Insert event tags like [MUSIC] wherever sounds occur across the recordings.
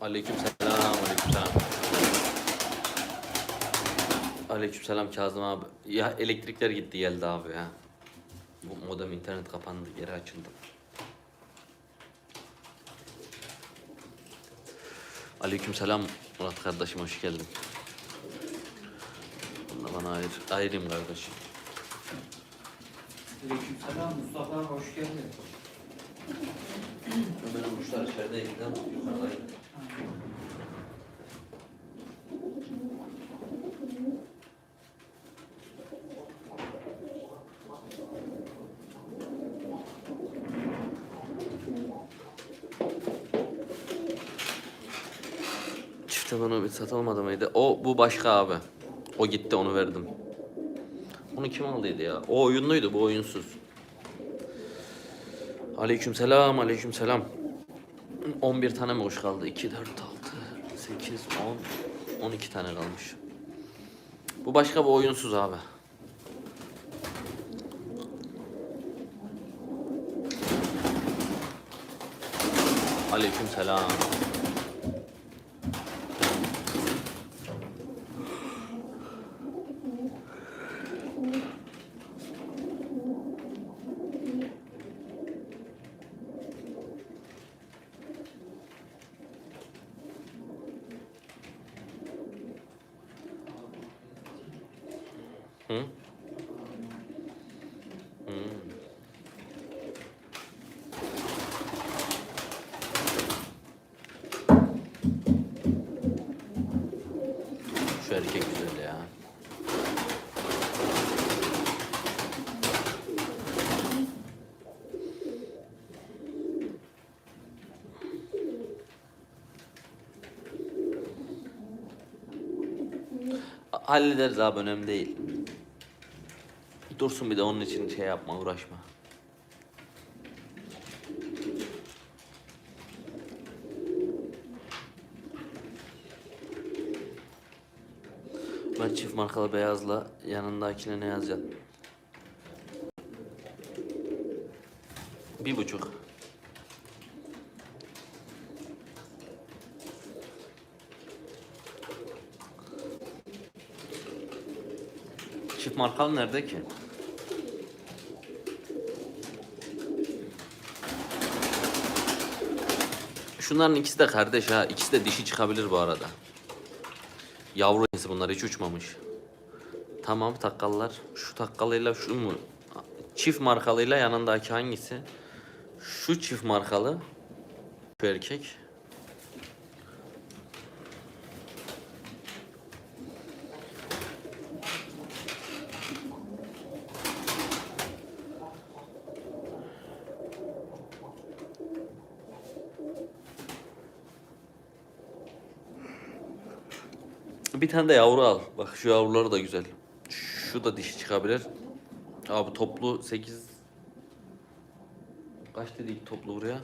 Aleykümselam, aleykümselam. Aleykümselam Kazım abi. Ya elektrikler gitti geldi abi ya. Bu modem internet kapandı, geri açıldı. Aleykümselam Murat kardeşim hoş geldin. Bunu da bana ayır, ayırayım kardeşim. Aleykümselam Mustafa hoş geldin. Ömer'in kuşlar içerideydi yukarıdaydı. Bir satılmadı mıydı? O bu başka abi. O gitti onu verdim. Onu kim aldıydı ya? O oyunluydu bu oyunsuz. Aleykümselam, aleykümselam. 11 tane mi kuş kaldı? 2, 4, 6, 8, 10, 12 tane kalmış. Bu başka bir oyunsuz abi. Aleykümselam. Hı? Şu erkek güzel ya. Hallederiz abi önemli değil. Dursun bir de onun için şey yapma uğraşma. Ben çift markalı beyazla yanındakine ne yazacağım? Bir buçuk. Çift markalı nerede ki? Şunların ikisi de kardeş ha. İkisi de dişi çıkabilir bu arada. Yavru bunlar hiç uçmamış. Tamam takkallar. Şu takkalıyla şu mu? Çift markalıyla yanındaki hangisi? Şu çift markalı. Şu erkek. Bir tane de yavru al. Bak şu yavruları da güzel. Şu da dişi çıkabilir. Abi toplu 8 Kaç dedik toplu buraya? 8.5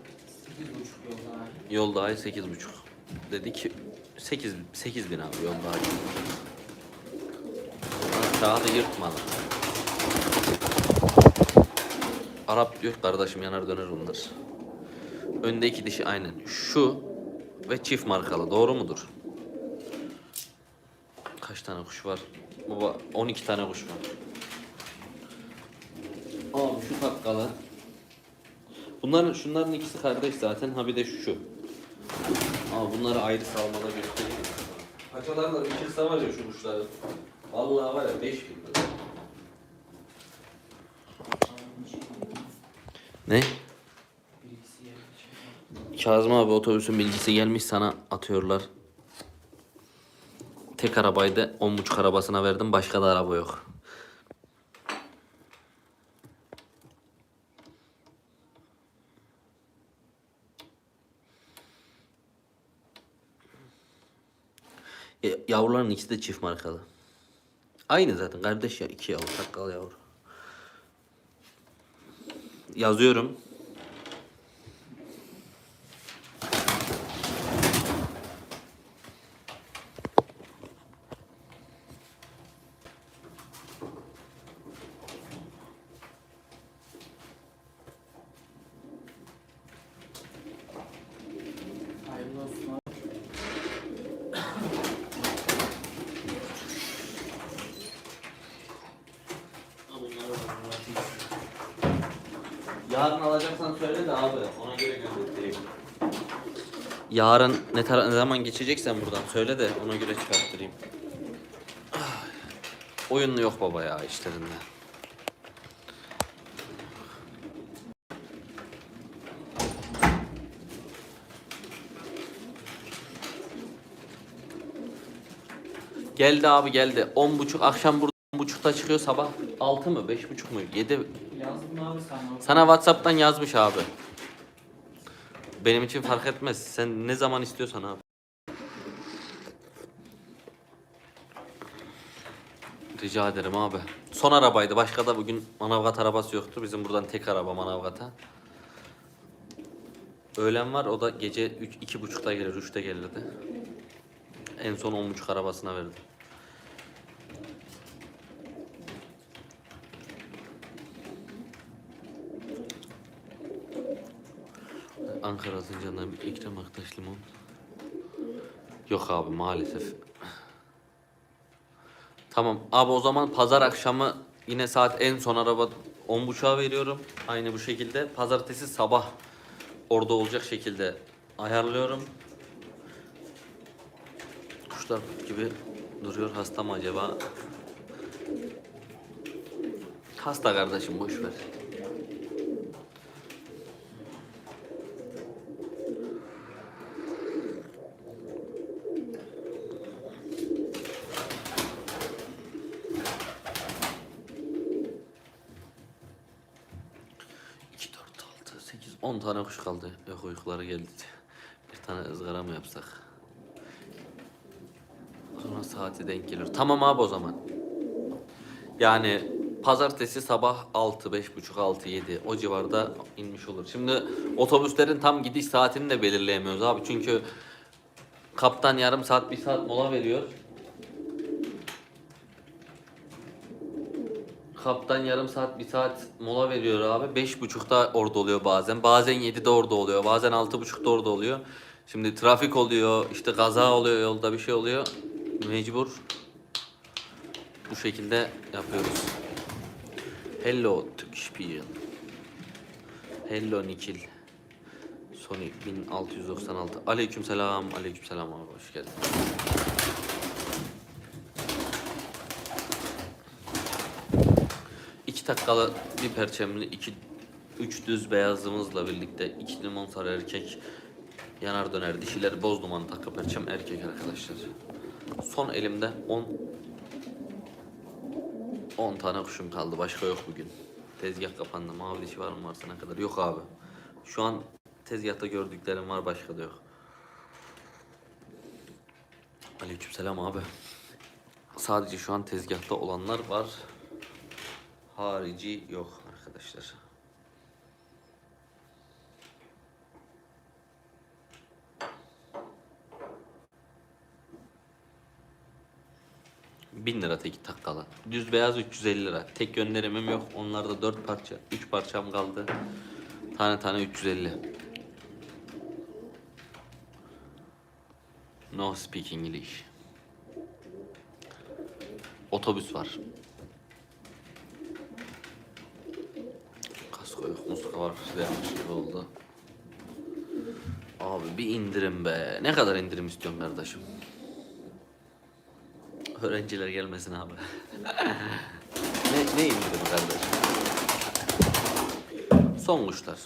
yolda abi. Yol dahi 8 buçuk. Dedik 8 8 bin abi yol dahi. Kağıdı yırtmadı. Arap diyor kardeşim yanar döner onlar. Öndeki dişi aynen. Şu ve çift markalı doğru mudur? Kaç tane kuş var? Baba 12 tane kuş var. Abi şu takkalı. Bunların şunların ikisi kardeş zaten. Ha bir de şu. Ama bunları ayrı salmada göstereyim. Paçalarla bir kırsa var ya şu kuşları. Vallahi var ya 5 bin lira. Ne? Kazım abi otobüsün bilgisi gelmiş sana atıyorlar. Tek arabayı da 10.5 arabasına verdim. Başka da araba yok. E, yavruların ikisi de çift markalı. Aynı zaten kardeş ya iki yavru takkalı yavru. Yazıyorum. Hayırlı olsun abi. Yarın alacaksan söyle de abi ona göre göndereyim. Yarın ne, tara- ne zaman geçeceksen buradan söyle de ona göre çıkarttırayım. Ah. [SIGHS] Oyun yok baba ya işlerinde. Geldi abi geldi. 10.30 akşam burada 10.30'da çıkıyor sabah 6 mı 5.30 mu 7 Sana. Whatsapp'tan yazmış abi. Benim için fark etmez. Sen ne zaman istiyorsan abi. Rica ederim abi. Son arabaydı. Başka da bugün Manavgat arabası yoktu. Bizim buradan tek araba Manavgat'a. Öğlen var. O da gece 3 iki buçukta gelir, 3'te gelirdi. En son 10.30 arabasına verdim. Ankara Zincan'dan bir Ekrem Aktaş limon. Yok abi maalesef. Tamam abi o zaman pazar akşamı yine saat en son araba 10.30'a veriyorum. Aynı bu şekilde. Pazartesi sabah orada olacak şekilde ayarlıyorum. Kuşlar gibi duruyor. Hasta mı acaba? Hasta kardeşim boş ver. İki, dört, altı, sekiz, on tane kuş kaldı. Yok uykuları geldi. Bir tane ızgara mı yapsak? Sonra saati denk gelir. Tamam abi o zaman. Yani pazartesi sabah 6, beş buçuk, 6, 7 o civarda inmiş olur. Şimdi otobüslerin tam gidiş saatini de belirleyemiyoruz abi. Çünkü kaptan yarım saat, bir saat mola veriyor. Kaptan yarım saat, bir saat mola veriyor abi. Beş buçukta orada oluyor bazen. Bazen yedide orada oluyor. Bazen altı buçukta orada oluyor. Şimdi trafik oluyor, işte kaza oluyor, yolda bir şey oluyor. Mecbur bu şekilde yapıyoruz. Hello Türkspiel. Hello Nikil. Sony 1696. Aleykümselam, aleykümselam abi hoş geldin. İki takkalı, bir perçemli, iki üç düz beyazımızla birlikte iki limon sarı erkek yanar döner dişiler boz duman takka perçem erkek arkadaşlar. Son elimde 10 10 tane kuşum kaldı. Başka yok bugün. Tezgah kapandı. Mavi dişi var mı varsa ne kadar? Yok abi. Şu an tezgahta gördüklerim var başka da yok. Aleykümselam abi. Sadece şu an tezgahta olanlar var. Harici yok arkadaşlar. Bin lira tek takkalı. Düz beyaz 350 lira. Tek gönderimim yok. Onlarda 4 parça. 3 parçam kaldı. Tane tane 350. No speak English. Otobüs var. Var vermiş gibi oldu. Abi bir indirim be. Ne kadar indirim istiyorsun kardeşim? Öğrenciler gelmesin abi. [LAUGHS] ne, ne indirim kardeşim? Son kuşlar.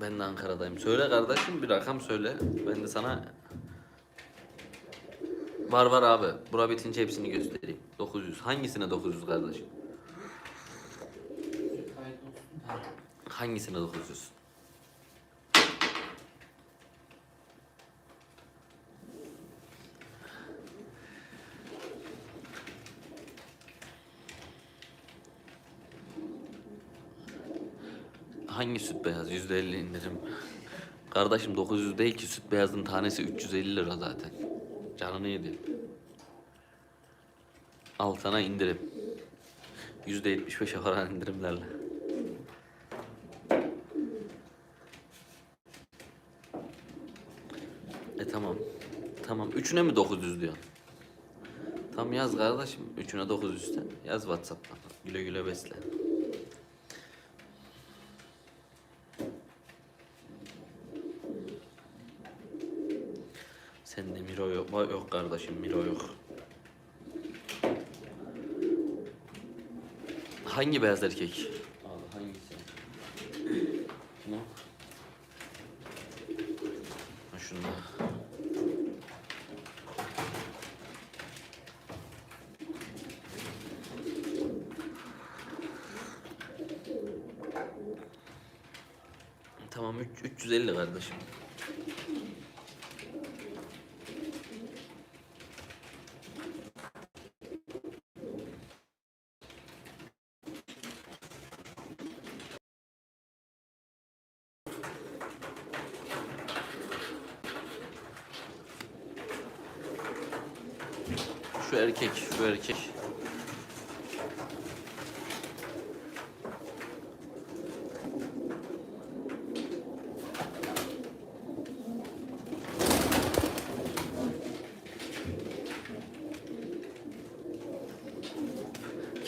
Ben de Ankara'dayım. Söyle kardeşim bir rakam söyle. Ben de sana... Var var abi. Bura bitince hepsini göstereyim. 900. Hangisine 900 kardeşim? Kayıt olsun da. Hangisine 900? Hangi süt beyaz? %50 indirim. Kardeşim 900 değil ki süt beyazın tanesi 350 lira zaten. Canını yedi. Al sana indirim. %75'e varan indirimlerle. Üçüne mi 900 diyorsun? Tam yaz kardeşim. Üçüne 900 de. Yaz Whatsapp'tan. Güle güle besle. Sende Miro yok. Yok kardeşim Miro yok. Hangi beyaz erkek? Şu erkek, şu erkek.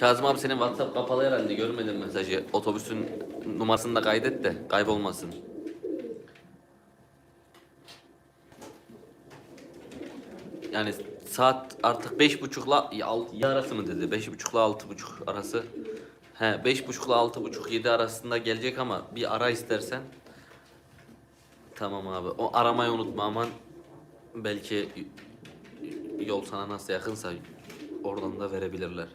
Kazım abi senin WhatsApp kapalı herhalde görmedim mesajı. Otobüsün numarasını da kaydet de kaybolmasın. Yani saat artık beş buçukla ya alt- ya arası mı dedi? Beş buçukla altı buçuk arası. He beş buçukla altı buçuk yedi arasında gelecek ama bir ara istersen. Tamam abi. O aramayı unutma aman. Belki yol sana nasıl yakınsa oradan da verebilirler.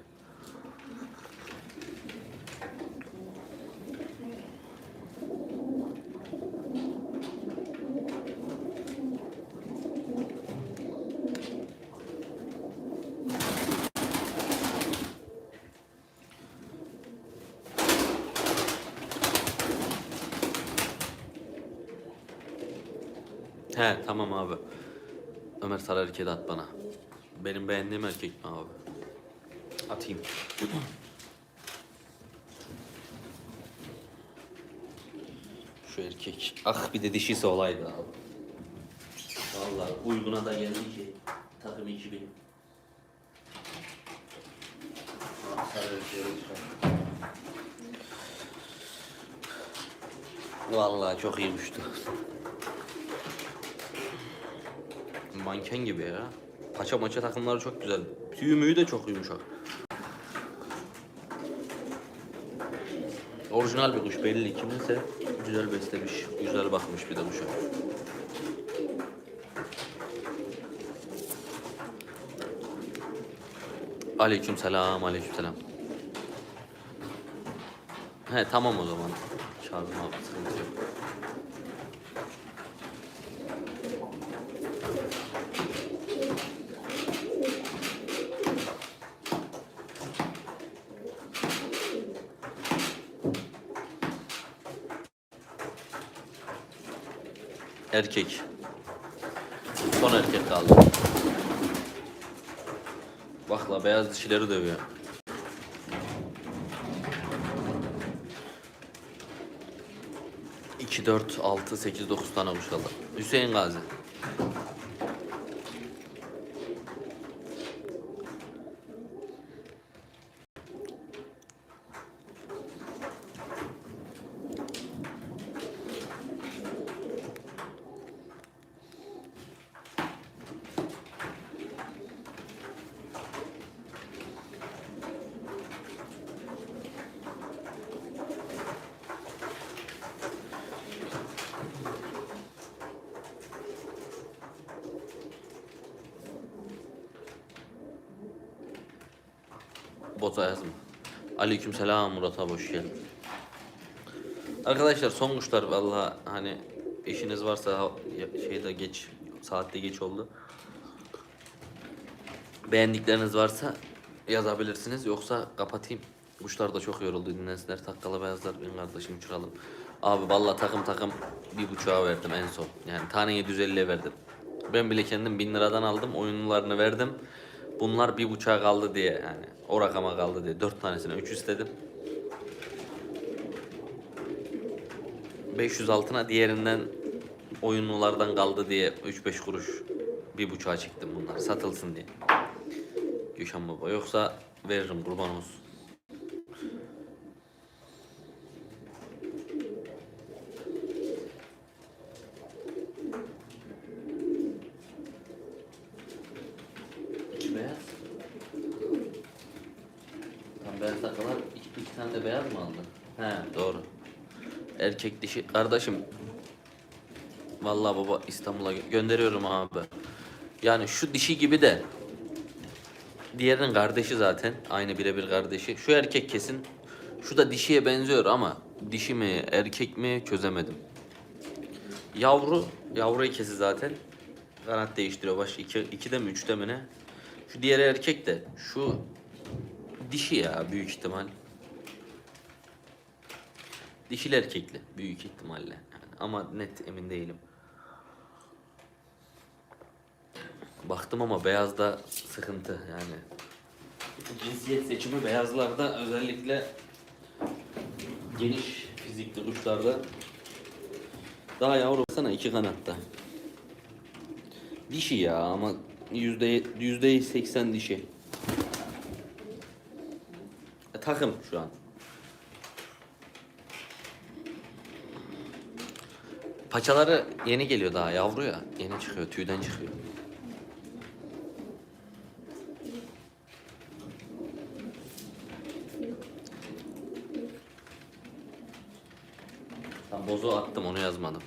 He tamam abi. Ömer Sarı erkeği de at bana. Benim beğendiğim erkek mi abi? Atayım. Şu erkek. Ah bir de dişisi olaydı abi. Vallahi uyguna da geldi ki takım 2000. Ah, Sarı erkeği çıkar. Vallahi çok iyi uçtu. Manken gibi ya. Paça maça takımları çok güzel. Tüyü müyü de çok yumuşak. Orijinal bir kuş belli kiminse güzel beslemiş, güzel bakmış bir de kuşa. Aleyküm selam, aleyküm selam. He tamam o zaman. Abi sıkıntı yok. Erkek. Son erkek kaldı. Bak la beyaz dişileri dövüyor. İki, dört, altı, sekiz, dokuz tane kuş kaldı. Hüseyin Gazi. Bota yazma. Aleyküm selam Murat abi hoş geldin. Arkadaşlar son kuşlar vallahi hani işiniz varsa şeyde geç saatte geç oldu. Beğendikleriniz varsa yazabilirsiniz yoksa kapatayım. Kuşlar da çok yoruldu dinlensinler. Takkalı beyazlar benim kardeşim uçuralım. Abi vallahi takım takım bir buçuğa verdim en son. Yani tane 750'ye verdim. Ben bile kendim 1000 liradan aldım. Oyunlarını verdim. Bunlar bir buçuğa kaldı diye yani. O rakama kaldı diye. Dört tanesine 3 istedim. 500 altına diğerinden oyunlulardan kaldı diye 3-5 kuruş bir buçuğa çektim bunlar satılsın diye. Gülşen baba yoksa veririm kurban olsun. De beyaz mı aldın? He doğru. Erkek dişi. Kardeşim. Vallahi baba İstanbul'a gö- gönderiyorum abi. Yani şu dişi gibi de. Diğerinin kardeşi zaten. Aynı birebir kardeşi. Şu erkek kesin. Şu da dişiye benziyor ama dişi mi erkek mi çözemedim. Yavru, yavru ikisi zaten. Kanat değiştiriyor. Baş iki, ikide mi üçte mi ne? Şu diğer erkek de şu dişi ya büyük ihtimal. Dişil erkekli büyük ihtimalle. Yani ama net emin değilim. Baktım ama beyazda sıkıntı yani. Cinsiyet seçimi beyazlarda özellikle geniş fizikli kuşlarda daha yavru sana iki kanatta. Dişi ya ama yüzde yüzde seksen dişi. Takım şu an. Paçaları yeni geliyor daha yavru ya. Yeni çıkıyor, tüyden çıkıyor. Tam bozu attım onu yazmadım.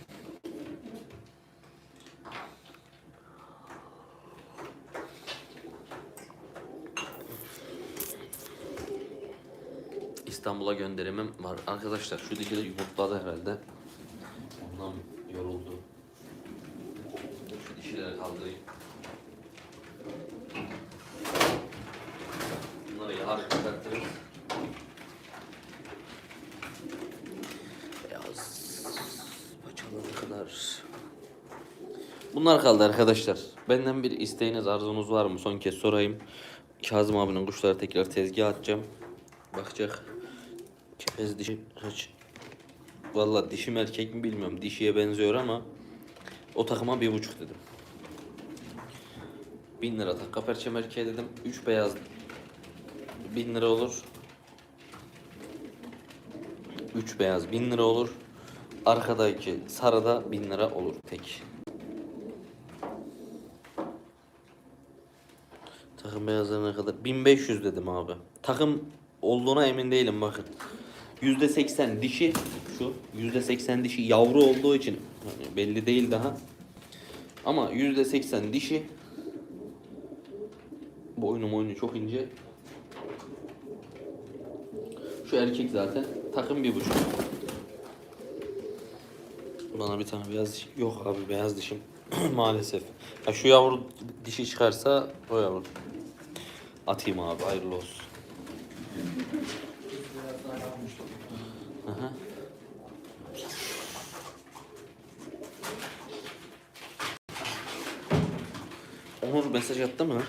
İstanbul'a gönderimim var. Arkadaşlar şu dişi de yumurtladı herhalde. Ondan yoruldu. Şu dişileri kaldırayım. Bunları yarın çıkartırız. Kadar. Bunlar kaldı arkadaşlar. Benden bir isteğiniz, arzunuz var mı? Son kez sorayım. Kazım abinin kuşları tekrar tezgaha atacağım. Bakacak. Kepez dişi kaç? Valla dişim erkek mi bilmiyorum. Dişiye benziyor ama o takıma bir buçuk dedim. Bin lira takka perçem erkeğe dedim. Üç beyaz bin lira olur. Üç beyaz bin lira olur. Arkadaki sarıda bin lira olur tek. Takım beyazlarına kadar 1500 dedim abi. Takım olduğuna emin değilim bakın. %80 dişi şu %80 dişi yavru olduğu için hani belli değil daha. Ama %80 dişi boynu boynu çok ince. Şu erkek zaten takım bir buçuk. Bana bir tane beyaz dişi yok abi beyaz dişim [CLEARS THROAT] maalesef. Ha şu yavru dişi çıkarsa o yavru. Atayım abi hayırlı olsun. Kalmıştı. Aha. Onur mesaj attı mı?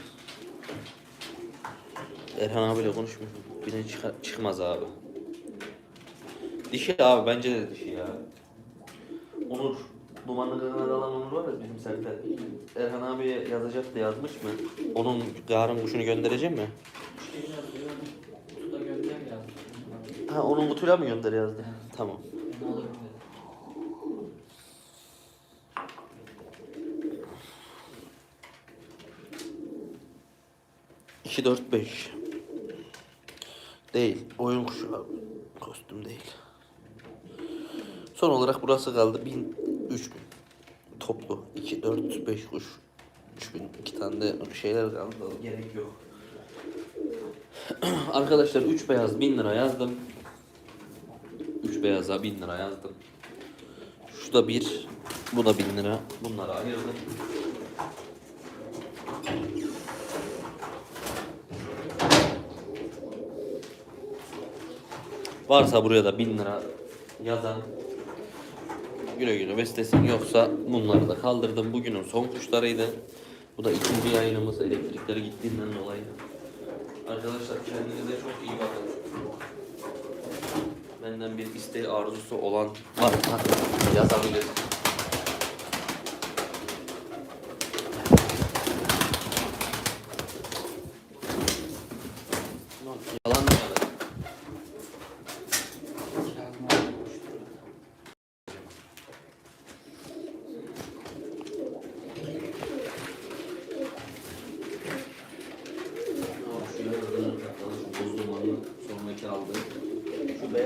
Erhan abiyle konuşmuyor. Birine çıkmaz abi. Dişi abi bence de dişi ya. Onur, dumanlı kanada alan Onur var ya bizim serte. Erhan abiye yazacak da yazmış mı? Onun yarın kuşunu göndereceğim mi? İşte yazıyor. Kutuda gönder yazdı. Ha onun kutuyla mı gönder yazdı? Tamam. İki dört beş. Değil. Oyun kuşu abi. Kostüm değil. Son olarak burası kaldı. Bin, üç bin. Toplu. iki dört beş kuş. Üç bin. iki tane de şeyler kaldı. Gerek yok. [CLEARS THROAT] Arkadaşlar üç beyaz bin lira yazdım. Beyaza bin lira yazdım. Şu da bir. Bu da bin lira. Bunları ayırdım. Varsa buraya da bin lira yazan güle güle beslesin yoksa bunları da kaldırdım. Bugünün son kuşlarıydı. Bu da ikinci yayınımız elektrikleri gittiğinden dolayı. Arkadaşlar kendinize çok iyi bakın. Benden bir isteği arzusu olan varsa yazabilir. Yalan mı yalan? Kazım abi koştu. Şu yazıları kapalı, şu boz dumanı sonraki aldı. Şu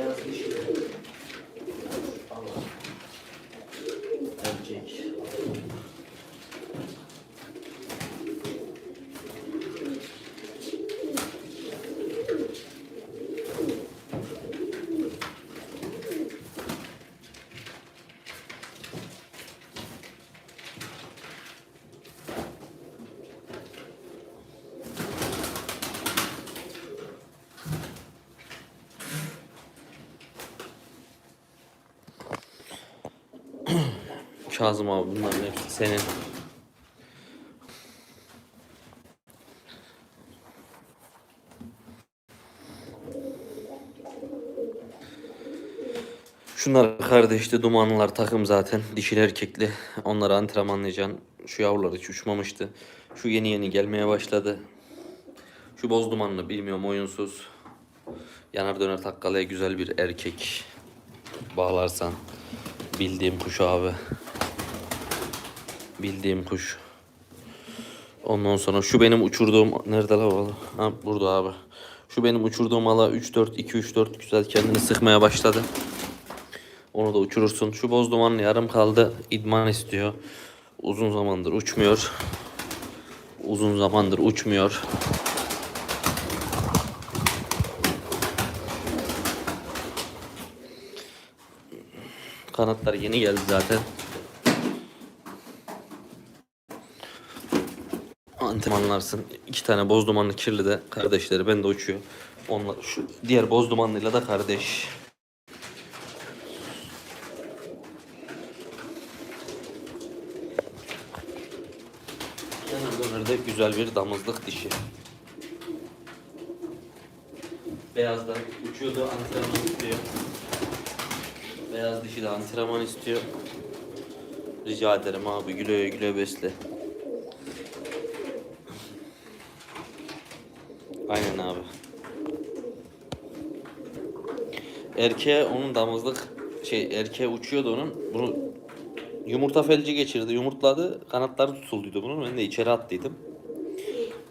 erkek. Kazım abi bunların hepsi senin. Şunlar kardeşti dumanlılar takım zaten dişil erkekli. Onları antrenmanlayacaksın. Şu yavrular hiç uçmamıştı. Şu yeni yeni gelmeye başladı. Şu boz dumanlı bilmiyorum oyunsuz. Yanar döner takkalıya güzel bir erkek. Bağlarsan. Bildiğim kuş abi. Bildiğim kuş. Ondan sonra şu benim uçurduğum nerede la oğlum? Ha burada abi. Şu benim uçurduğum ala 3 4 2 3 4 güzel kendini sıkmaya başladı. Onu da uçurursun. Şu boz dumanlı yarım kaldı. İdman istiyor. Uzun zamandır uçmuyor. Uzun zamandır uçmuyor. Kanatlar yeni geldi zaten. Antrenmanlarsın. İki tane boz dumanlı kirli de kardeşleri ben de uçuyor. Onlar şu diğer boz dumanlıyla da kardeş. Dönerde güzel bir damızlık dişi. Beyazlar uçuyordu antrenman istiyor. Beyaz dişi de antrenman istiyor. Rica ederim abi güle güle besle. Aynen abi. Erkeğe onun damızlık şey erkeğe uçuyordu onun. Bunu yumurta felci geçirdi. Yumurtladı. Kanatları tutulduydu bunun. Ben de içeri attıydım.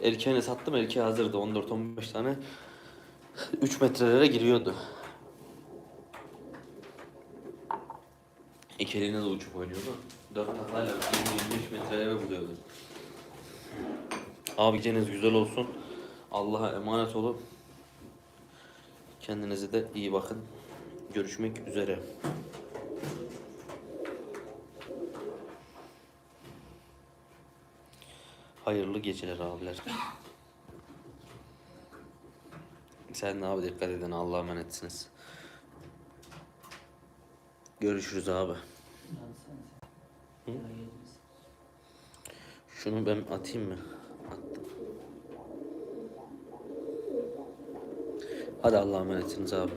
Erkeğini sattım. Erkeği hazırdı. 14-15 tane. 3 metrelere giriyordu. İki eline de uçup oynuyordu. Dört taklayla 20-25 metrelere buluyordu. Abi geceniz güzel olsun. Allah'a emanet olun. Kendinize de iyi bakın. Görüşmek üzere. Hayırlı geceler abiler. Sen de abi dikkat edin. Allah'a emanetsiniz. Görüşürüz abi. Geliriz. Şunu ben atayım mı? Attım. Hadi Allah'a emanetsiniz abi.